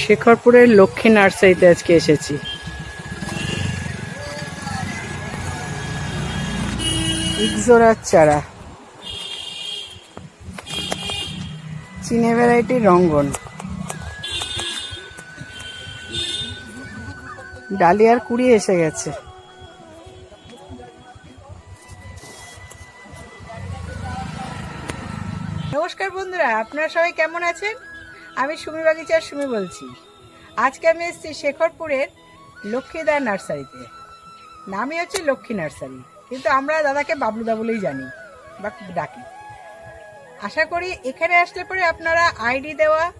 শেখরপুরের লক্ষ্মী নার্সারিতে আজকে এসেছি। চারা। চীনে ভ্যারাইটি রঙ্গন। ডালিয়ার কুড়ি এসে গেছে। নমস্কার বন্ধুরা, আপনারা সবাই কেমন আছেন? আমি সুমি বাগিচার সুমি বলছি। আজকে আমি এসেছি শেখরপুরের লক্ষ্মীদার নার্সারিতে। নামই হচ্ছে লক্ষ্মী নার্সারি। কিন্তু আমরা দাদাকে বাবলুদা বলেই জানি বা ডাকি। আশা করি এখানে আসলে পরে আপনারা আইডি দেওয়া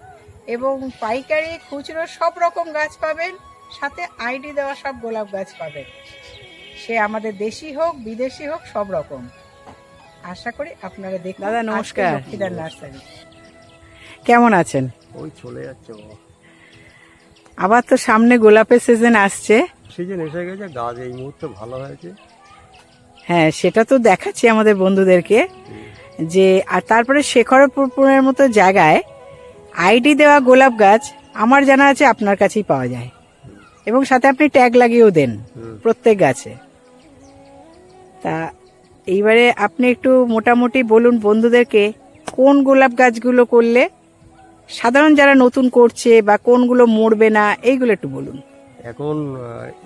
এবং পাইকারি খুচরো সব রকম গাছ পাবেন সাথে আইডি দেওয়া সব গোলাপ গাছ পাবেন। সে আমাদের দেশি হোক বিদেশি হোক সব রকম। আশা করি আপনারা দেখুন দাদা, নমস্কার। নার্সারি। কেমন আছেন? ওই চলে যাচ্ছে বাবা। আবার তো সামনে গোলাপের সিজন আসছে। সিজন এসে গেছে গাছ এই মুহূর্তে ভালো হয়েছে। হ্যাঁ সেটা তো দেখাচ্ছি আমাদের বন্ধুদেরকে। যে আর তারপরে শেখরপুরের মতো জায়গায় আইডি দেওয়া গোলাপ গাছ আমার জানা আছে আপনার কাছেই পাওয়া যায়। এবং সাথে আপনি ট্যাগ লাগিয়েও দেন প্রত্যেক গাছে। তা এইবারে আপনি একটু মোটামুটি বলুন বন্ধুদেরকে কোন গোলাপ গাছগুলো করলে সাধারণ যারা নতুন করছে বা কোনগুলো মরবে না, এইগুলো একটু বলুন। এখন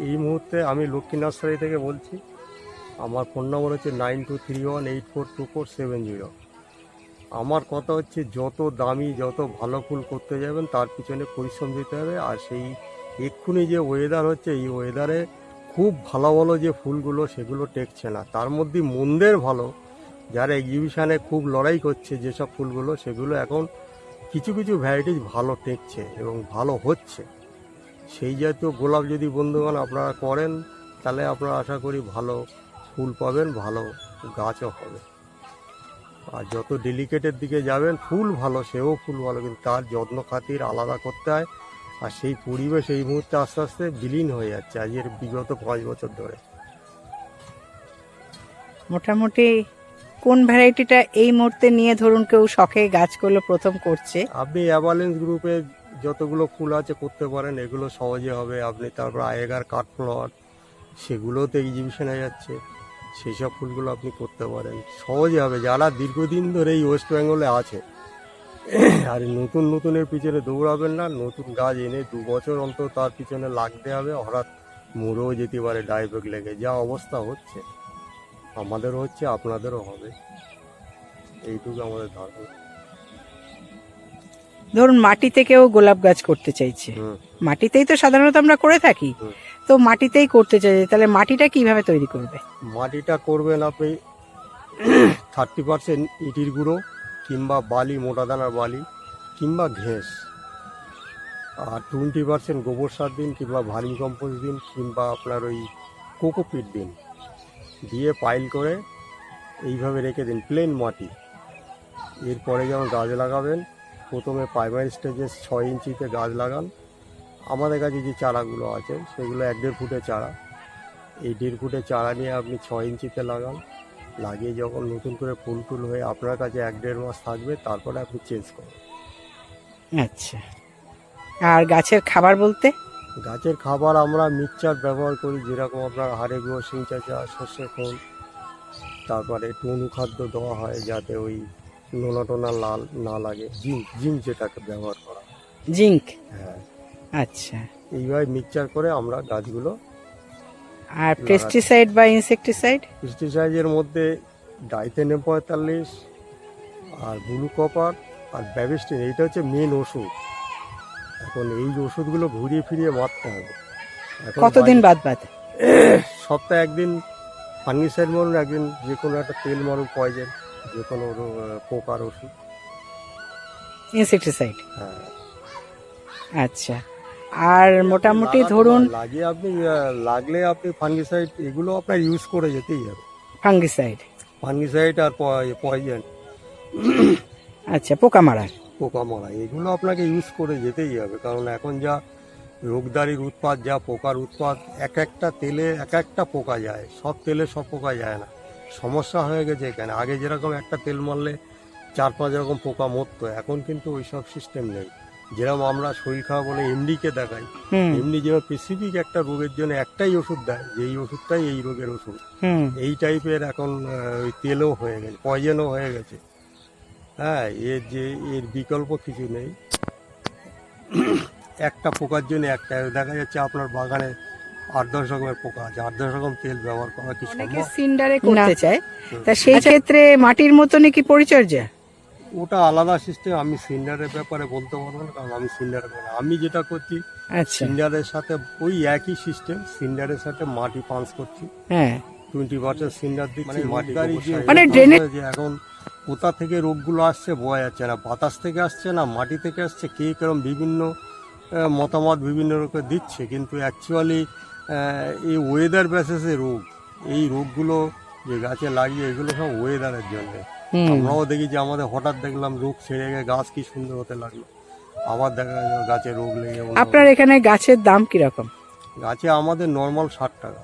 এই মুহূর্তে আমি লক্ষ্মী নার্সারি থেকে বলছি, আমার ফোন নম্বর হচ্ছে nine two three one eight four two four seven zero. আমার কথা হচ্ছে, যত দামি, যত ভালো ফুল করতে যাবেন, তার পিছনে পরিশ্রম দিতে হবে। আর সেই এক্ষুনি যে ওয়েদার হচ্ছে, এই ওয়েদারে খুব ভালো ভালো যে ফুলগুলো, সেগুলো টেকছে না। তার মধ্যে মন্দের ভালো, যারা এক্সিবিশানে খুব লড়াই করছে, যেসব ফুলগুলো, সেগুলো এখন কিছু কিছু ভ্যারাইটিস ভালো টেকছে এবং ভালো হচ্ছে। সেই জাতীয় গোলাপ যদি বন্ধুগণ আপনারা করেন, তাহলে আপনারা আশা করি ভালো ফুল পাবেন, ভালো গাছও হবে। আর যত ডেলিকেটের দিকে যাবেন, ফুল ভালো, সেও ফুল ভালো, কিন্তু তার যত্ন খাতির আলাদা করতে হয়। আর সেই পরিবেশ এই মুহূর্তে আস্তে আস্তে বিলীন হয়ে যাচ্ছে, আজকের বিগত পাঁচ বছর ধরে। মোটামুটি কোন ভ্যারাইটিটা এই মুহূর্তে নিয়ে ধরুন কেউ শখে গাছগুলো প্রথম করছে? আপনি অ্যাভালেন্স গ্রুপে যতগুলো ফুল আছে করতে পারেন, এগুলো সহজে হবে। আপনি তারপর আয়েগার কাঠফ্লাওয়ার সেগুলোতে এক্সিবিশনে যাচ্ছে। সেই সব ফুলগুলো আপনি করতে পারেন। সহজে হবে। যারা দীর্ঘদিন ধরে এই ওয়েস্ট বেঙ্গলে আছে, আর নতুন নতুনের পিছনে দৌড়াবেন না, নতুন গাছ এনে দু বছর অন্তর তার পিছনে লাগতে হবে। হঠাৎ মরেও যেতে পারে ডাইবেক লেগে। যা অবস্থা হচ্ছে। আমাদেরও হচ্ছে আপনাদেরও হবে। এইটুকু আমাদের ধারণা। ধরুন মাটিতে কেউ গোলাপ গাছ করতে চাইছে। মাটিতেই তো সাধারণত আমরা করে থাকি। তো মাটিতেই করতে চাইছে তাহলে মাটিটা কীভাবে তৈরি করবে? মাটিটা করবেন আপনি থার্টি পার্সেন্ট ইটির গুঁড়ো কিংবা বালি মোটা দানার বালি কিংবা ঘেঁস। আর টোয়েন্টি পার্সেন্ট গোবর সার দিন কিংবা ভার্মি কম্পোস্ট দিন কিংবা আপনার ওই কোকোপিট দিন। দিয়ে পাইল করে এইভাবে রেখে দিন প্লেন মাটি। এরপরে যেমন গাছ লাগাবেন, প্রথমে প্রাইমারি স্টেজে ছয় ইঞ্চিতে গাছ লাগান। আমাদের কাছে যে চারাগুলো আছে, সেগুলো এক দেড় ফুটের চারা। এই দেড় ফুটের চারা নিয়ে আপনি ছয় ইঞ্চিতে লাগান। লাগিয়ে যখন নতুন করে ফুল টুল হয়ে আপনার কাছে এক দেড় মাস থাকবে, তারপরে আপনি চেঞ্জ করুন। আচ্ছা। আর গাছের খাবার বলতে? গাছের খাবার আমরা মিক্সচার ব্যবহার করি যেরকম আপনার হাড়ে গুঁড়ো শিং চাচা সর্ষে খোল। তারপরে একটু অনুখাদ্য দেওয়া হয় যাতে ওই নোনা টোনা লাল না লাগে। জিঙ্ক জিঙ্ক যেটাকে ব্যবহার করা। জিঙ্ক? হ্যাঁ। আচ্ছা। এইভাবে মিক্সচার করে আমরা গাছগুলো আর পেস্টিসাইড বা ইনসেকটিসাইড পেস্টিসাইডের মধ্যে ডাইথেনেম পঁয়তাল্লিশ আর ব্লু কপার আর ব্যাবিস্টিন এইটা হচ্ছে মেন ওষুধ। এখন এই ওষুধগুলো ঘুরিয়ে ফিরিয়ে মারতে হবে। কতদিন বাদ বাদ? সপ্তাহে একদিন ফার্নিচার মরুন একদিন যে কোনো একটা তেল মারুন পয়জেন যে কোনো পোকার ওষুধ। ইনসেকটিসাইড? হ্যাঁ। আচ্ছা। আর মোটামুটি ধরুন লাগিয়ে আপনি লাগলে আপনি ফাঙ্গিসাইড এগুলো আপনার ইউজ করে যেতেই হবে। ফাঙ্গিসাইড? ফাঙ্গিসাইড আর পয়জেন আচ্ছা পোকা মারার পোকা মারা এগুলো আপনাকে ইউজ করে যেতেই হবে। কারণ এখন যা রোগদারির উৎপাদ যা পোকার উৎপাদ এক একটা তেলে এক একটা পোকা যায় সব তেলে সব পোকা যায় না। সমস্যা হয়ে গেছে এখানে। আগে যেরকম একটা তেল মারলে চার পাঁচ রকম পোকা মরতো এখন কিন্তু ওই সব সিস্টেম নেই। যেরকম আমরা শরীর খারাপ বলে এমডিকে দেখাই এমনি যেরকম স্পেসিফিক একটা রোগের জন্য একটাই ওষুধ দেয় যে এই ওষুধটাই এই রোগের ওষুধ। এই টাইপের এখন ওই তেলও হয়ে গেছে পয়জনও হয়ে গেছে। হ্যাঁ এর যে এর বিকল্প কিছু নেই। একটা পোকার জন্য একটা দেখা যাচ্ছে আপনার বাগানে আট দশ রকমের পোকা আছে আট দশ রকম তেল ব্যবহার করা কি সম্ভব? সিন্ডারে করতে চায়। তা সেই ক্ষেত্রে মাটির মতনই কি পরিচর্যা? ওটা আলাদা সিস্টেম আমি সিন্ডারের ব্যাপারে বলতে পারব না কারণ আমি সিন্ডার করি আমি যেটা করছি আচ্ছা। সিন্ডারের সাথে ওই একই সিস্টেম সিন্ডারের সাথে মাটি পাঞ্চ করছি। হ্যাঁ। টোয়েন্টি পার্সেন্ট সিন্ডার দিচ্ছি মানে মাটি মানে ড্রেনে- এখন কোথা থেকে রোগগুলো আসছে বোঝা যাচ্ছে না। বাতাস থেকে আসছে না মাটি থেকে আসছে কে কেরম বিভিন্ন মতামত বিভিন্ন রকম দিচ্ছে। কিন্তু অ্যাকচুয়ালি এই ওয়েদার বেসিসে রোগ এই রোগগুলো যে গাছে লাগিয়ে এগুলো সব ওয়েদারের জন্য। আমরাও দেখি যে আমাদের হঠাৎ দেখলাম রোগ ছেড়ে গিয়ে গাছ কি সুন্দর হতে লাগল। আবার দেখা গেল গাছে রোগ লেগে আপনার এখানে গাছের দাম কীরকম? গাছে আমাদের নর্মাল ষাট টাকা।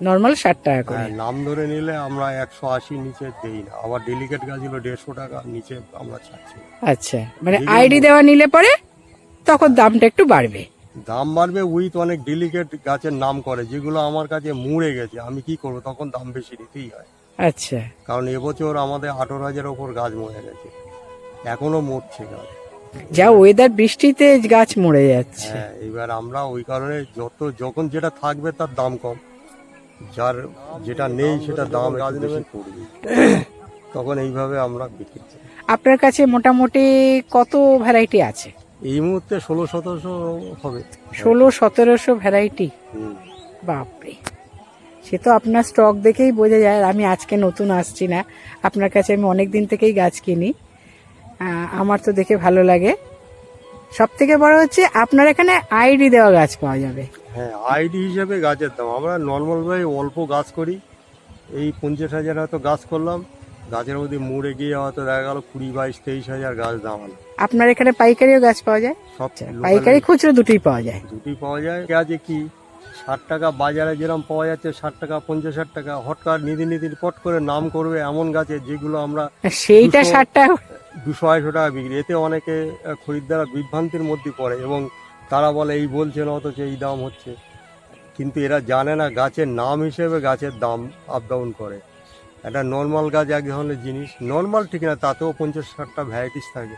নর্মাল ষাট টাকা করে। হ্যাঁ নাম ধরে নিলে আমরা একশো আশি নিচে দেই না। আবার ডেলিকেট গাছ হলো দেড়শো টাকা নিচে আমরা না। আচ্ছা মানে আইডি দেওয়া নিলে পরে তখন দামটা একটু বাড়বে। দাম বাড়বে উইথ অনেক ডেলিকেট গাছের নাম করে যেগুলো আমার কাছে মুড়ে গেছে আমি কি করব? তখন দাম বেশি দিতেই হয়। আচ্ছা। কারণ এবছর আমাদের আঠারো হাজার ওপর গাছ মরে গেছে। এখনও মরছে গাছ। যা ওয়েদার বৃষ্টিতে গাছ মরে যাচ্ছে। হ্যাঁ এবার আমরা ওই কারণে যত যখন যেটা থাকবে তার দাম কম। যার যেটা নেই সেটা দাম গাছ বেশি পড়বে। তখন এইভাবে আমরা বিক্রি করি। আপনার কাছে মোটামুটি কত ভ্যারাইটি আছে? এই মুহূর্তে ষোলো সতেরোশো হবে। ষোলো সতেরোশো ভ্যারাইটি বাপরে। সে তো আপনার স্টক দেখেই বোঝা যায় আর আমি আজকে নতুন আসছি না। আপনার কাছে আমি অনেক দিন থেকেই গাছ কিনি। আমার তো দেখে ভালো লাগে। সব থেকে বড় হচ্ছে আপনার এখানে আইডি দেওয়া গাছ পাওয়া যাবে। হ্যাঁ আইডি হিসাবে গাছের দাম। আমরা নর্মালভাবে অল্প গাছ করি। এই পঞ্চাশ হাজার হয়তো গাছ করলাম। গাছের মধ্যে মুড়ে গিয়ে হয়তো দেখা গেল কুড়ি বাইশ তেইশ হাজার গাছ দামালো আপনার এখানে পাইকারিও গাছ পাওয়া যায়? সব পাইকারি খুচরো দুটোই পাওয়া যায়। দুটি পাওয়া যায়। আছে কি? ষাট টাকা বাজারে যেরকম পাওয়া যাচ্ছে ষাট টাকা পঞ্চাশ ষাট টাকা। হটকার নিধি নিধি পট করে নাম করবে এমন গাছে যেগুলো আমরা সেইটা ষাট টাকা দুশো আড়াইশো টাকা বিক্রি। এতে অনেকে আহ, খরিদ্দাররা বিভ্রান্তির মধ্যে পড়ে এবং তারা বলে, এই বলছে না, অথচ এই দাম হচ্ছে। কিন্তু এরা জানে না, গাছের নাম হিসেবে গাছের দাম আপ ডাউন করে। একটা নর্মাল গাছ এক ধরনের জিনিস নর্মাল ঠিক না, তাতেও পঞ্চাশ ষাটটা ভ্যারাইটিস থাকে।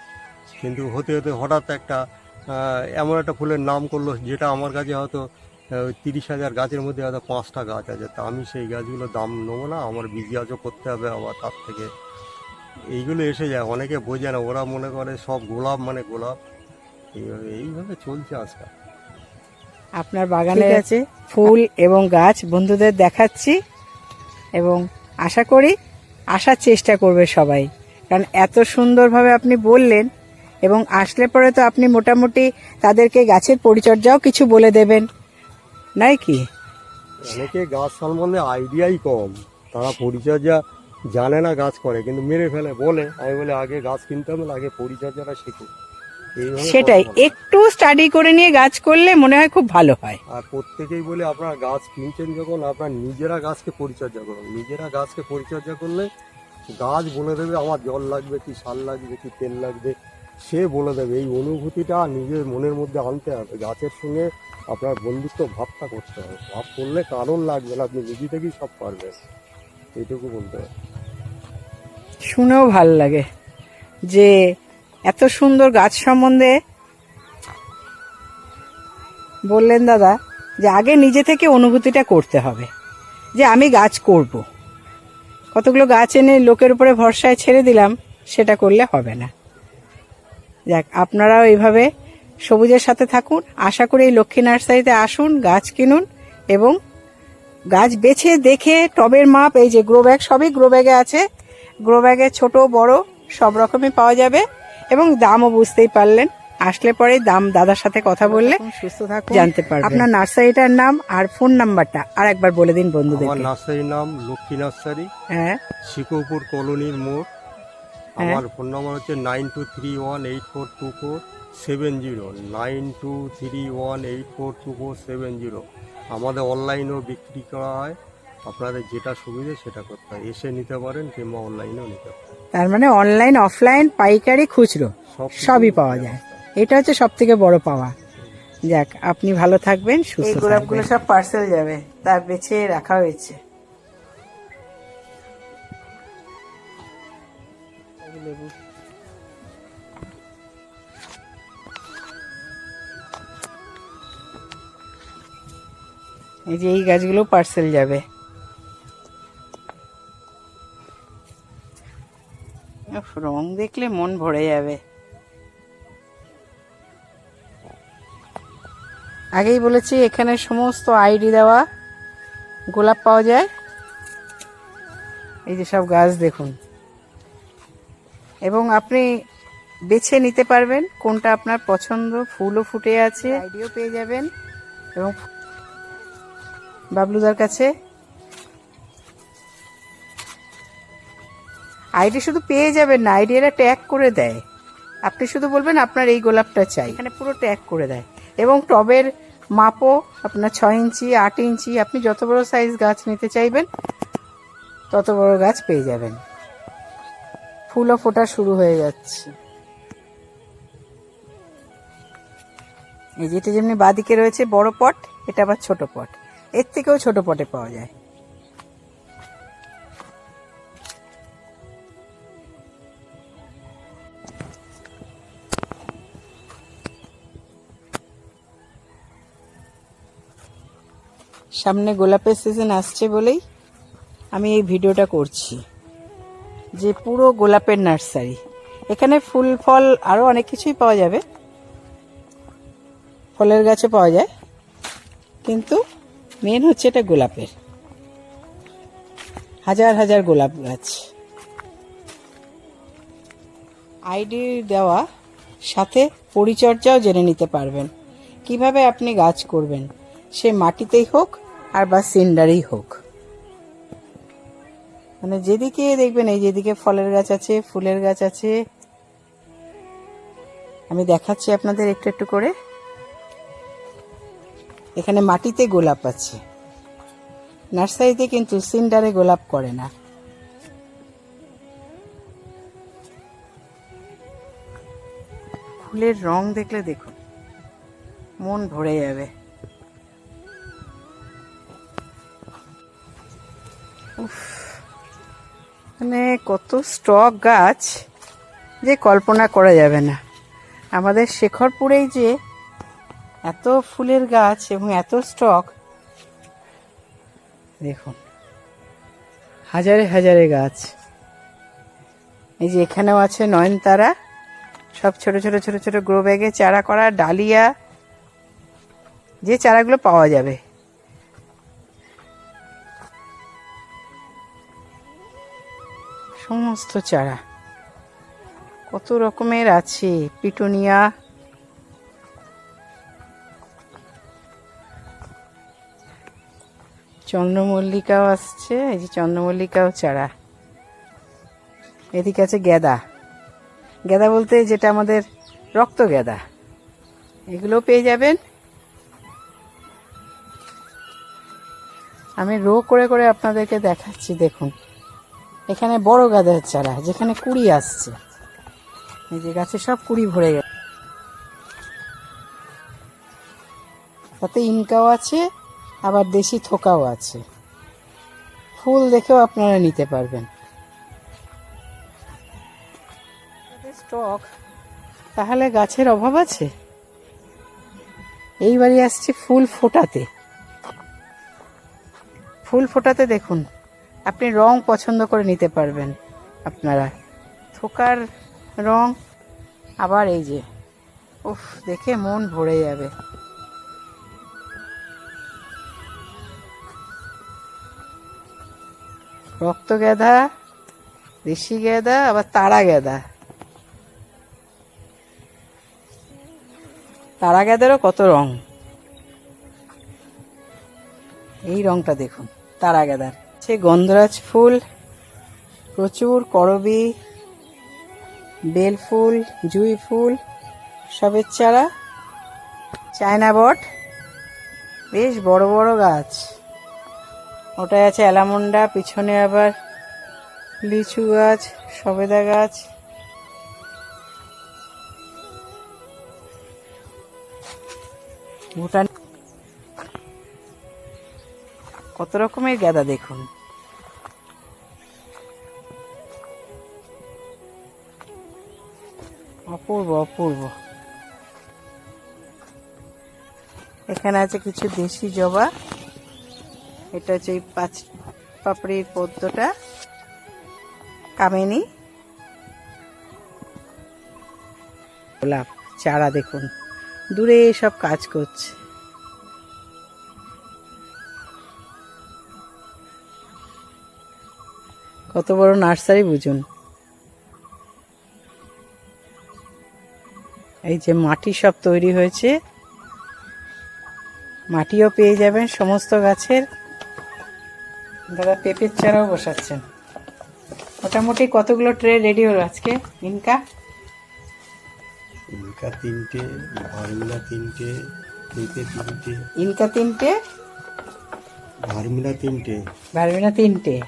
কিন্তু হতে হতে হঠাৎ একটা এমন একটা ফুলের নাম করল, যেটা আমার কাছে হয়তো তিরিশ হাজার গাছের মধ্যে হয়তো পাঁচটা গাছ আছে। তা আমি সেই গাছগুলো দাম নেব না, আমার বিজিয়াজও করতে হবে আবার তার থেকে। এইগুলো এসে যায়, অনেকে বোঝে না, ওরা মনে করে সব গোলাপ মানে গোলাপ। এইভাবে এইভাবে চলছে আজকাল। আপনার বাগানে আছে। ফুল এবং গাছ বন্ধুদের দেখাচ্ছি এবং আশা করি আসার চেষ্টা করবে সবাই। কারণ এত সুন্দরভাবে আপনি বললেন এবং আসলে পরে তো আপনি মোটামুটি তাদেরকে গাছের পরিচর্যাও কিছু বলে দেবেন। নাই কি? অনেকে গাছ সম্বন্ধে আইডিয়াই কম। তারা পরিচর্যা জানে না গাছ করে কিন্তু মেরে ফেলে বলে। আমি বলে আগে গাছ কিনতে হবে আগে পরিচর্যাটা শিখুন সেটাই। একটু স্টাডি করে নিয়ে গাছ করলে মনে হয় খুব ভালো হয়। আর প্রত্যেকেই বলে আপনারা গাছ কিনছেন যখন আপনার নিজেরা গাছকে পরিচর্যা করুন। নিজেরা গাছকে পরিচর্যা করলে গাছ বলে দেবে আমার জল লাগবে কি সার লাগবে কি তেল লাগবে। সে বলে দেবে। এই অনুভূতিটা নিজের মনের মধ্যে আনতে হবে। গাছের সঙ্গে আপনার বন্ধুত্ব ভাবটা করতে হবে। ভাব করলে কারণ লাগবে না আপনি নিজে থেকেই সব পারবেন। এইটুকু বলতে হবে। শুনেও ভালো লাগে যে এত সুন্দর গাছ সম্বন্ধে বললেন দাদা যে আগে নিজে থেকে অনুভূতিটা করতে হবে, যে আমি গাছ করব। কতগুলো গাছ এনে লোকের উপরে ভরসায় ছেড়ে দিলাম, সেটা করলে হবে না। যাক, আপনারাও এইভাবে সবুজের সাথে থাকুন, আশা করি এই লক্ষ্মী নার্সারিতে আসুন, গাছ কিনুন এবং গাছ বেছে দেখে টবের মাপ, এই যে গ্রো ব্যাগ, সবই গ্রো ব্যাগে আছে। গ্রো ব্যাগে ছোট, বড়, সব রকমই পাওয়া যাবে। এবং দামও বুঝতেই পারলেন। আসলে পরে দাম দাদার সাথে কথা বললে সুস্থ থাকুন। জানতে পারবেন। আপনার নার্সারিটার নাম আর ফোন নাম্বারটা আর একবার বলে দিন আমার নার্সারির নাম লক্ষ্মী নার্সারি। হ্যাঁ। শিকোপুর কলোনির মোড়। আমার ফোন নম্বর হচ্ছে nine two three one eight four two four seven zero. Nine two three one eight four two four seven zero. আমাদের অনলাইনেও বিক্রি করা হয়। আপনাদের যেটা সুবিধে সেটা করতে হয়। এসে নিতে পারেন কিংবা অনলাইনেও নিতে পারেন। তার মানে অনলাইন অফলাইন পাইকারি খুচরো সবই পাওয়া যায়। এটা হচ্ছে সব থেকে বড় পাওয়া। যাক আপনি ভালো থাকবেন সুস্থ গোলাপগুলো সব পার্সেল যাবে। তার বেছে রাখা হয়েছে। এই যে এই গাছগুলো পার্সেল যাবে। রং দেখলে মন ভরে যাবে। আগেই বলেছি, এখানে সমস্ত আইডি দেওয়া, গোলাপ পাওয়া যায়। এই যে সব গাছ দেখুন। এবং আপনি বেছে নিতে পারবেন কোনটা আপনার পছন্দ, ফুলও ফুটে আছে, আইডিও পেয়ে যাবেন। এবং বাবলুদার কাছে আইডি শুধু পেয়ে যাবেন না, আইডি এরা ট্যাগ করে দেয়। আপনি শুধু বলবেন আপনার এই গোলাপটা চাই। এখানে পুরো ট্যাগ করে দেয়। এবং টবের মাপও আপনার ছয় ইঞ্চি, আট ইঞ্চি, আপনি যত বড় সাইজ গাছ নিতে চাইবেন, তত বড় গাছ পেয়ে যাবেন। ফুলও ফোটা শুরু হয়ে যাচ্ছে। এই যেটা যেমনি বাঁদিকে রয়েছে বড় পট, এটা আবার ছোট পট। এর থেকেও ছোট পটে পাওয়া যায়। সামনে গোলাপের সিজন আসছে বলেই আমি এই ভিডিওটা করছি। যে পুরো গোলাপের নার্সারি। এখানে ফুল, ফল আরও অনেক কিছুই পাওয়া যাবে। ফলের গাছে পাওয়া যায়। কিন্তু মেন হচ্ছে এটা গোলাপের। হাজার হাজার গোলাপ গাছ। আইডি দেওয়া, সাথে পরিচর্যাও জেনে নিতে পারবেন। কীভাবে আপনি গাছ করবেন, সে মাটিতেই হোক আর বা সিন্ডারেই হোক। মানে যেদিকে দেখবেন, এই যেদিকে ফলের গাছ আছে, ফুলের গাছ আছে। আমি দেখাচ্ছি আপনাদের একটু একটু করে। এখানে মাটিতে গোলাপ আছে। নার্সারিতে কিন্তু সিন্ডারে গোলাপ করে না। ফুলের রং দেখলে দেখুন, মন ভরে যাবে। মানে কত স্টক গাছ যে কল্পনা করা যাবে না। আমাদের শেখরপুরেই যে এত ফুলের গাছ এবং এত স্টক, দেখুন, হাজারে হাজারে গাছ। এই যে এখানেও আছে নয়নতারা, সব ছোট ছোট ছোট ছোট গ্রো ব্যাগে চারা করা, ডালিয়া, যে চারাগুলো পাওয়া যাবে। সমস্ত চারা। কত রকমের আছে, পিটুনিয়া। চন্দ্রমল্লিকাও আসছে, এই যে চন্দ্রমল্লিকাও চারা। এদিকে আছে গেদা গেদা বলতে যেটা আমাদের রক্ত গেদা এগুলো পেয়ে যাবেন। আমি রো করে করে আপনাদেরকে দেখাচ্ছি, দেখুন। এখানে বড় গাঁদার চারা, যেখানে কুড়ি আসছে। এই যে গাছে সব কুড়ি ভরে গেছে। তাতে ইনকাও আছে, আবার দেশি থোকাও আছে। ফুল দেখেও আপনারা নিতে পারবেন। স্টক তাহলে গাছের অভাব আছে? এইবারই আসছে ফুল ফোটাতে। ফুল ফোটাতে দেখুন। আপনি রং পছন্দ করে নিতে পারবেন আপনারা। থোকার রং, আবার এই যে, উফ, দেখে মন ভরে যাবে। রক্ত গেঁদা দেশি গেঁদা, আবার তারা গেঁদা। তারা গেঁদারও কত রং। এই রংটা দেখুন, তারা গেঁদার। সে গন্ধরাজ ফুল, প্রচুর করবি, বেল ফুল, জুই ফুল, সবের চারা, চায়না বট, বেশ বড় বড় গাছ। ওটায় আছে অ্যালামন্ডা, পিছনে আবার লিচু গাছ, সবেদা গাছ। ভুটান কত রকমের গাঁদা দেখুন। অপূর্ব অপূর্ব। এখানে আছে কিছু দেশি জবা। এটা হচ্ছে পাঁচ পাপড়ির পদ্মটা। কামেনি। গোলাপ, চারা দেখুন। দূরে সব কাজ করছে। কত বড় নার্সারি বুঝুন। এই যে মাটি সব তৈরি হয়েছে। মাটিও পেয়ে যাবেন সমস্ত গাছের। দাদা পেঁপের চারাও বসাচ্ছেন। মোটামুটি কতগুলো ট্রে রেডি হলো আজকে? ইনকা? ইনকা তিনটে ভার্মিলা তিনটে পেঁপে তিনটে। ইনকা তিনটে? ভার্মিলা তিনটে। ভার্মিনা তিনটে।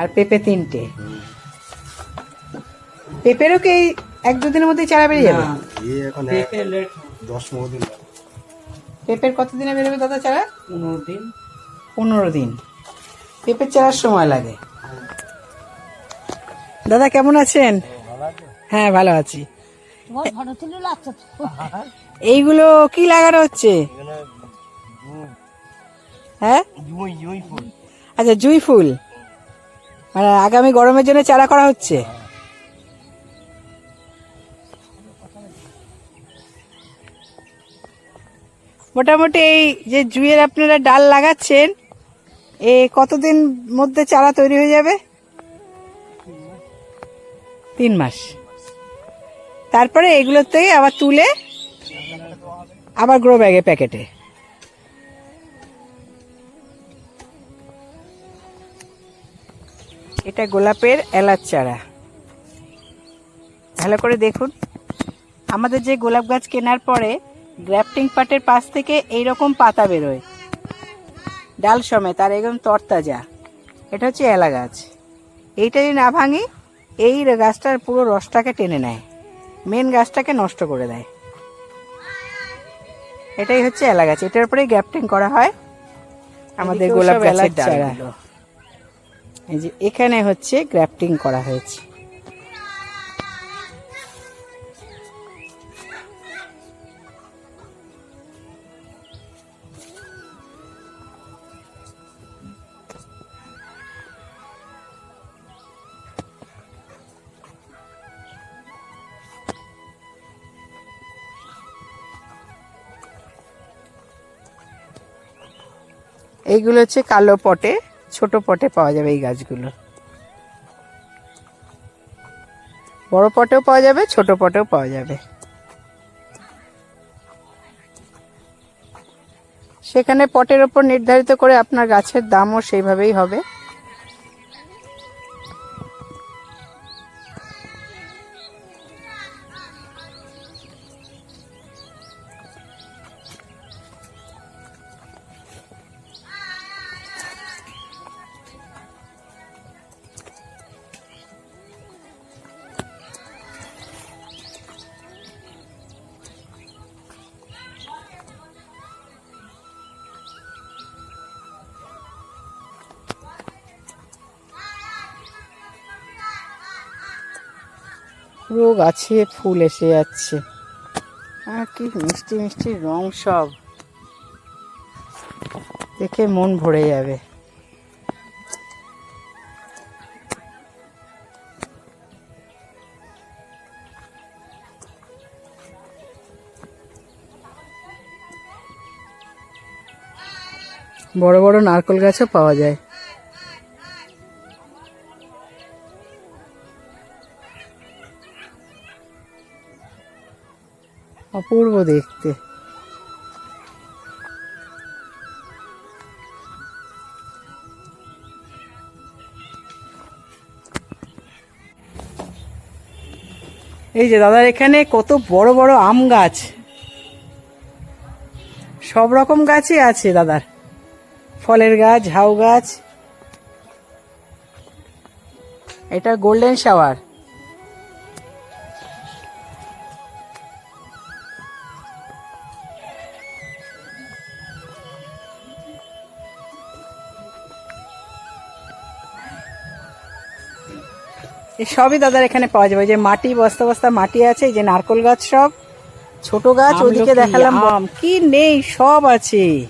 আর পেঁপে তিনটে। পেঁপেরও কি এই এক দুদিনের মধ্যে চারা বেরিয়ে যাবে? দশ পনেরো দিন পেঁপের কতদিনে বেরোবে দাদা চারা? পনেরো দিন। পনেরো দিন। পেঁপের চারার সময় লাগে। দাদা কেমন আছেন? হ্যাঁ ভালো আছি। এইগুলো কি লাগানো হচ্ছে? হ্যাঁ? আচ্ছা জুই ফুল। মানে আগামী গরমের জন্য চারা করা হচ্ছে। মোটামুটি এই যে জুয়ের আপনারা ডাল লাগাচ্ছেন, এ কতদিন মধ্যে চারা তৈরি হয়ে যাবে? তিন মাস। তারপরে এগুলোর থেকে আবার তুলে আবার গ্রো ব্যাগে প্যাকেটে। এটা গোলাপের এলাচ চারা। ভালো করে দেখুন। আমাদের যে গোলাপ গাছ কেনার পরে গ্রাফটিং পাটের পাশ থেকে এই রকম পাতা বেরোয়। ডাল সমেত আর একদম তরতাজা। এটা হচ্ছে এলা গাছ। এইটা যদি না ভাঙি এই গাছটার পুরো রসটাকে টেনে নেয়। মেন গাছটাকে নষ্ট করে দেয়। এটাই হচ্ছে এলা গাছ। এটার উপরেই গ্যাপটিং করা হয় আমাদের গোলাপ গাছের চারা। চারাগুলো। এই যে এখানে হচ্ছে গ্রাফটিং করা হয়েছে। এইগুলো হচ্ছে কালো পটে। ছোট পটে পাওয়া যাবে এই গাছগুলো। বড় পটেও পাওয়া যাবে, ছোট পটেও পাওয়া যাবে। সেখানে পটের ওপর নির্ধারিত করে আপনার গাছের দামও সেইভাবেই হবে। পুরো গাছে ফুল এসে যাচ্ছে। আর কি মিষ্টি মিষ্টি রং সব। দেখে মন ভরে যাবে। বড় বড় নারকেল গাছও পাওয়া যায়। অপূর্ব দেখতে। এই যে দাদার এখানে কত বড় বড় আম গাছ। সব রকম গাছই আছে দাদার। ফলের গাছ, ঝাউ গাছ। এটা গোল্ডেন শাওয়ার সবই দাদার এখানে পাওয়া যাবে। যে মাটি বস্তা বস্তা মাটি আছে যে নারকল গাছ সব। ছোট গাছ ওদিকে দেখালাম আম। কি নেই সব আছে।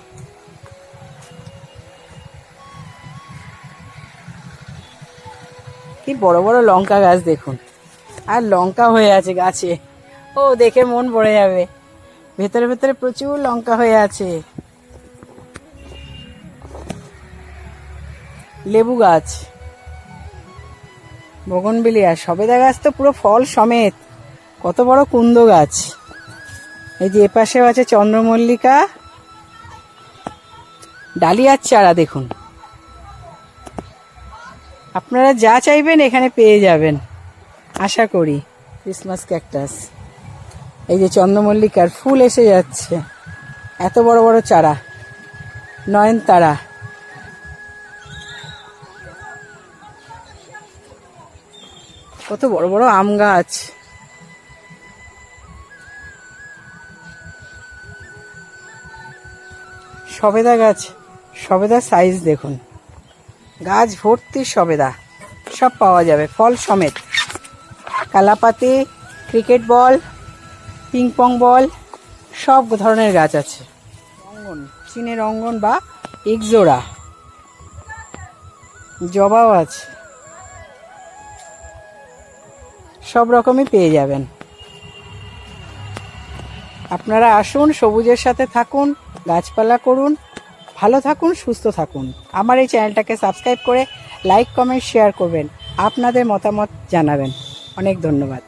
কি বড় বড় লঙ্কা গাছ দেখুন। আর লঙ্কা হয়ে আছে গাছে। ও দেখে মন ভরে যাবে। ভেতরে ভেতরে প্রচুর লঙ্কা হয়ে আছে। লেবু গাছ। বগনবিলিয়া সবেদা গাছ তো পুরো ফল সমেত। কত বড় কুন্দ গাছ। এই যে এপাশেও আছে চন্দ্রমল্লিকা। ডালিয়ার চারা দেখুন। আপনারা যা চাইবেন এখানে পেয়ে যাবেন। আশা করি। Christmas cactus. এই যে চন্দ্রমল্লিকার ফুল এসে যাচ্ছে। এত বড় বড় চারা। নয়নতারা। কত বড় বড় আম গাছ। সবেদা গাছ, সবেদা সাইজ দেখুন। গাছ ভর্তি সবেদা, সব পাওয়া যাবে, ফল সমেত। Kalapati cricket ball ping pong ball সব ধরনের গাছ আছে। অঙ্গন চীনের অঙ্গন বা একজোড়া জবাও আছে। সব রকমই পেয়ে যাবেন। আপনারা আসুন, সবুজের সাথে থাকুন, গাছপালা করুন, ভালো থাকুন, সুস্থ থাকুন। আমার এই চ্যানেলটাকে সাবস্ক্রাইব করে লাইক, কমেন্ট, শেয়ার করবেন। আপনাদের মতামত জানাবেন। অনেক ধন্যবাদ।